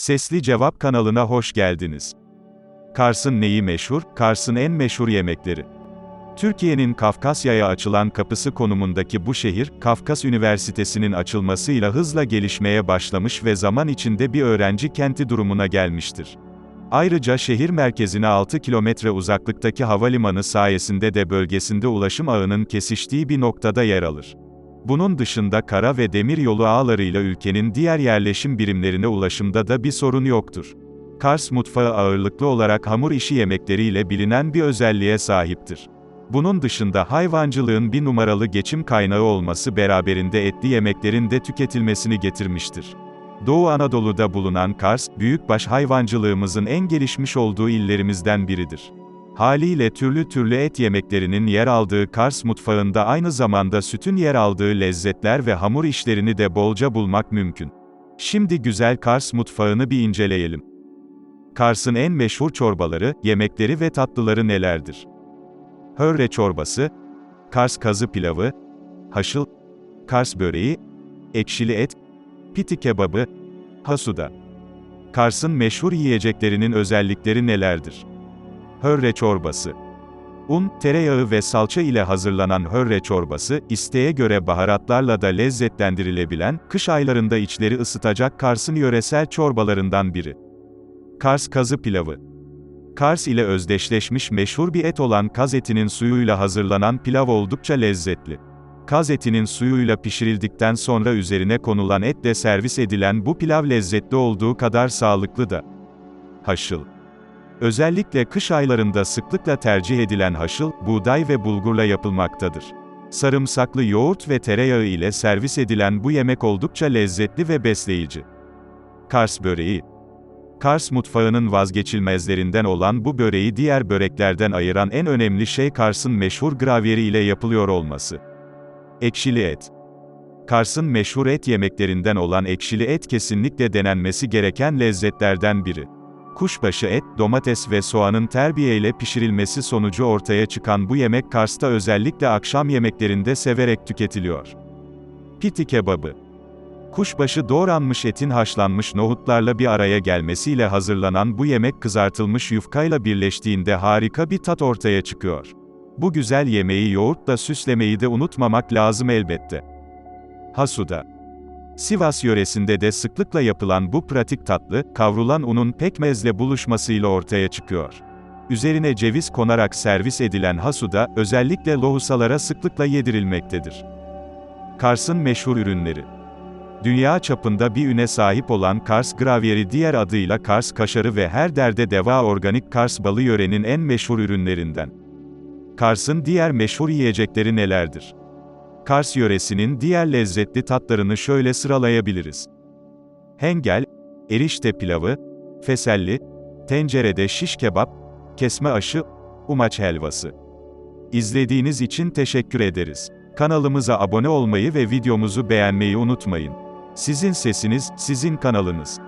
Sesli Cevap kanalına hoş geldiniz. Kars'ın neyi meşhur? Kars'ın en meşhur yemekleri. Türkiye'nin Kafkasya'ya açılan kapısı konumundaki bu şehir, Kafkas Üniversitesi'nin açılmasıyla hızla gelişmeye başlamış ve zaman içinde bir öğrenci kenti durumuna gelmiştir. Ayrıca şehir merkezine 6 kilometre uzaklıktaki havalimanı sayesinde de bölgesinde ulaşım ağının kesiştiği bir noktada yer alır. Bunun dışında kara ve demir yolu ağlarıyla ülkenin diğer yerleşim birimlerine ulaşımda da bir sorun yoktur. Kars mutfağı ağırlıklı olarak hamur işi yemekleriyle bilinen bir özelliğe sahiptir. Bunun dışında hayvancılığın bir numaralı geçim kaynağı olması beraberinde etli yemeklerin de tüketilmesini getirmiştir. Doğu Anadolu'da bulunan Kars, büyükbaş hayvancılığımızın en gelişmiş olduğu illerimizden biridir. Haliyle türlü türlü et yemeklerinin yer aldığı Kars mutfağında aynı zamanda sütün yer aldığı lezzetler ve hamur işlerini de bolca bulmak mümkün. Şimdi güzel Kars mutfağını bir inceleyelim. Kars'ın en meşhur çorbaları, yemekleri ve tatlıları nelerdir? Hörre çorbası, Kars kazı pilavı, haşıl, Kars böreği, ekşili et, piti kebabı, hasuda. Kars'ın meşhur yiyeceklerinin özellikleri nelerdir? Hörre çorbası. Un, tereyağı ve salça ile hazırlanan hörre çorbası, isteğe göre baharatlarla da lezzetlendirilebilen, kış aylarında içleri ısıtacak Kars'ın yöresel çorbalarından biri. Kars kazı pilavı. Kars ile özdeşleşmiş meşhur bir et olan kaz etinin suyuyla hazırlanan pilav oldukça lezzetli. Kaz etinin suyuyla pişirildikten sonra üzerine konulan etle servis edilen bu pilav lezzetli olduğu kadar sağlıklı da. Haşıl. Özellikle kış aylarında sıklıkla tercih edilen haşıl, buğday ve bulgurla yapılmaktadır. Sarımsaklı yoğurt ve tereyağı ile servis edilen bu yemek oldukça lezzetli ve besleyici. Kars böreği. Kars mutfağının vazgeçilmezlerinden olan bu böreği diğer böreklerden ayıran en önemli şey Kars'ın meşhur gravyeri ile yapılıyor olması. Ekşili et. Kars'ın meşhur et yemeklerinden olan ekşili et kesinlikle denenmesi gereken lezzetlerden biri. Kuşbaşı et, domates ve soğanın terbiyeyle pişirilmesi sonucu ortaya çıkan bu yemek Kars'ta özellikle akşam yemeklerinde severek tüketiliyor. Piti kebabı. Kuşbaşı doğranmış etin haşlanmış nohutlarla bir araya gelmesiyle hazırlanan bu yemek kızartılmış yufkayla birleştiğinde harika bir tat ortaya çıkıyor. Bu güzel yemeği yoğurtla süslemeyi de unutmamak lazım elbette. Hasuda Sivas yöresinde de sıklıkla yapılan bu pratik tatlı, kavrulan unun pekmezle buluşmasıyla ortaya çıkıyor. Üzerine ceviz konarak servis edilen hasuda, özellikle lohusalara sıklıkla yedirilmektedir. Kars'ın meşhur ürünleri Dünya çapında bir üne sahip olan Kars gravyeri diğer adıyla Kars kaşarı ve her derde deva organik Kars balı yörenin en meşhur ürünlerinden. Kars'ın diğer meşhur yiyecekleri nelerdir? Kars yöresinin diğer lezzetli tatlarını şöyle sıralayabiliriz. Hengel, erişte pilavı, feselli, tencerede şiş kebap, kesme aşı, umaç helvası. İzlediğiniz için teşekkür ederiz. Kanalımıza abone olmayı ve videomuzu beğenmeyi unutmayın. Sizin sesiniz, sizin kanalınız.